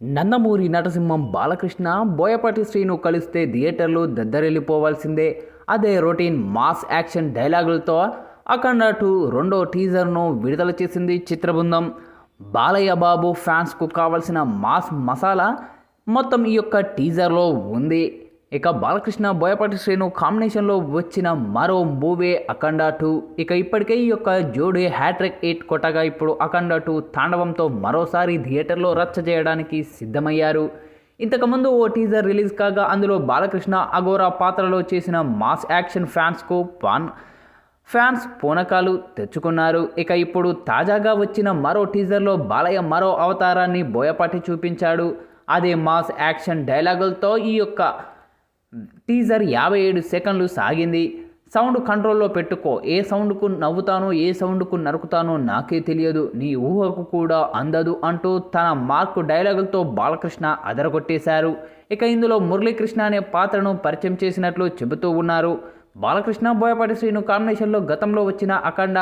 నందమూరి నటసింహం బాలకృష్ణ బోయపాటి శ్రీను కలిస్తే థియేటర్లు దద్దరెళ్ళిపోవాల్సిందే అదే రొటీన్ మాస్ యాక్షన్ డైలాగులతో అఖండ టూ రెండో టీజర్ను విడుదల చేసింది చిత్రబృందం. బాలయ్య బాబు ఫ్యాన్స్కు కావలసిన మాస్ మసాలా మొత్తం ఈ యొక్క టీజర్లో ఉంది. ఇక బాలకృష్ణ బోయపాటి శ్రీను కాంబినేషన్లో వచ్చిన మరో మూవీ అఖండ టూ. ఇక ఇప్పటికే ఈ యొక్క జోడీ హ్యాట్రిక్ ఎయిట్ కొట్టగా ఇప్పుడు అఖండ టూ తాండవంతో మరోసారి థియేటర్లో రచ్చ చేయడానికి సిద్ధమయ్యారు. ఇంతకుముందు ఓ టీజర్ రిలీజ్ కాగా అందులో బాలకృష్ణ అఘోరా పాత్రలో చేసిన మాస్ యాక్షన్ ఫ్యాన్స్కు పాన్ ఫ్యాన్స్ పూనకాలు తెచ్చుకున్నారు. ఇక ఇప్పుడు తాజాగా వచ్చిన మరో టీజర్లో బాలయ్య మరో అవతారాన్ని బోయపాటి చూపించాడు. అదే మాస్ యాక్షన్ డైలాగులతో ఈ యొక్క టీజర్ యాభై ఏడు సెకండ్లు సాగింది. సౌండ్ కంట్రోల్లో పెట్టుకో. ఏ సౌండ్కు నవ్వుతానో ఏ సౌండ్కు నరుకుతానో నాకే తెలియదు. నీ ఊహకు కూడా అందదు అంటూ తన మార్కు డైలాగులతో బాలకృష్ణ అదరగొట్టేశారు. ఇక ఇందులో మురళీకృష్ణ అనే పాత్రను పరిచయం చేసినట్లు చెబుతూ ఉన్నారు. బాలకృష్ణ బోయపాటి శ్రీను కాంబినేషన్లో గతంలో వచ్చిన అఖండ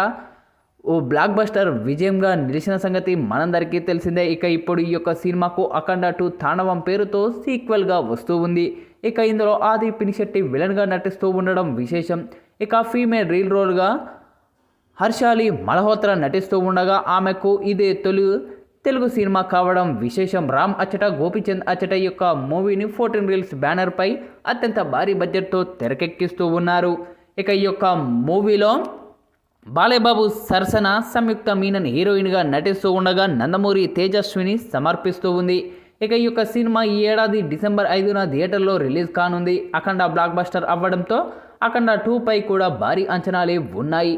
ఓ బ్లాక్ బస్టర్ విజయంగా నిలిచిన సంగతి మనందరికీ తెలిసిందే. ఇక ఇప్పుడు ఈ యొక్క సినిమాకు అఖండ టూ తాండవం పేరుతో సీక్వెల్గా వస్తూ ఉంది. ఇక ఇందులో ఆది పినిశెట్టి విలన్గా నటిస్తూ ఉండడం విశేషం. ఇక ఫీమేల్ రీల్ రోల్గా హర్షాలి మల్హోత్రా నటిస్తూ ఉండగా ఆమెకు ఇదే తొలి తెలుగు సినిమా కావడం విశేషం. రామ్ అచ్చట గోపిచంద్ అచ్చట యొక్క మూవీని ఫోర్టీన్ రీల్స్ బ్యానర్పై అత్యంత భారీ బడ్జెట్తో తెరకెక్కిస్తూ ఉన్నారు. ఇక ఈ యొక్క మూవీలో బాలేబాబు సరసన సంయుక్త మీనన్ హీరోయిన్గా నటిస్తూ ఉండగా నందమూరి తేజస్విని సమర్పిస్తూ ఉంది. ఇక ఈ యొక్క సినిమా ఈ ఏడాది డిసెంబర్ ఐదున థియేటర్లో రిలీజ్ కానుంది. అఖండ బ్లాక్ బస్టర్ అవ్వడంతో అఖండ టూ పై కూడా భారీ అంచనాలే ఉన్నాయి.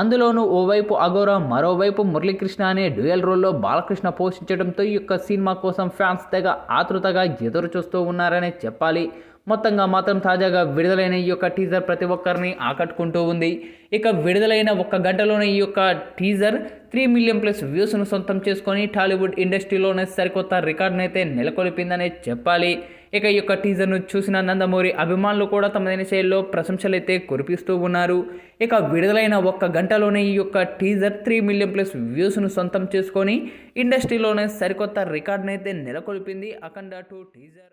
అందులోనూ ఓవైపు అగోరా మరోవైపు మురళీకృష్ణ అనే డ్యూయల్ రోల్లో బాలకృష్ణ పోషించడంతో ఈ యొక్క సినిమా కోసం ఫ్యాన్స్ తెగ ఆతృతగా ఎదురు చూస్తూ ఉన్నారనే చెప్పాలి. మొత్తంగా మాత్రం తాజాగా విడుదలైన ఈ యొక్క టీజర్ ప్రతి ఒక్కరిని ఆకట్టుకుంటూ ఉంది. ఇక విడుదలైన ఒక్క గంటలోనే ఈ యొక్క టీజర్ త్రీ మిలియన్ ప్లస్ వ్యూస్ను సొంతం చేసుకొని టాలీవుడ్ ఇండస్ట్రీలోనే సరికొత్త రికార్డును అయితే నెలకొల్పిందనే చెప్పాలి. ఇక ఈ యొక్క టీజర్ను చూసిన నందమూరి అభిమానులు కూడా తమదైన శైలిలో ప్రశంసలైతే కురిపిస్తూ ఉన్నారు. ఇక విడుదలైన ఒక్క గంటలోనే ఈ యొక్క టీజర్ త్రీ మిలియన్ ప్లస్ వ్యూస్ను సొంతం చేసుకొని ఇండస్ట్రీలోనే సరికొత్త రికార్డునైతే నెలకొల్పింది అఖండ టూ టీజర్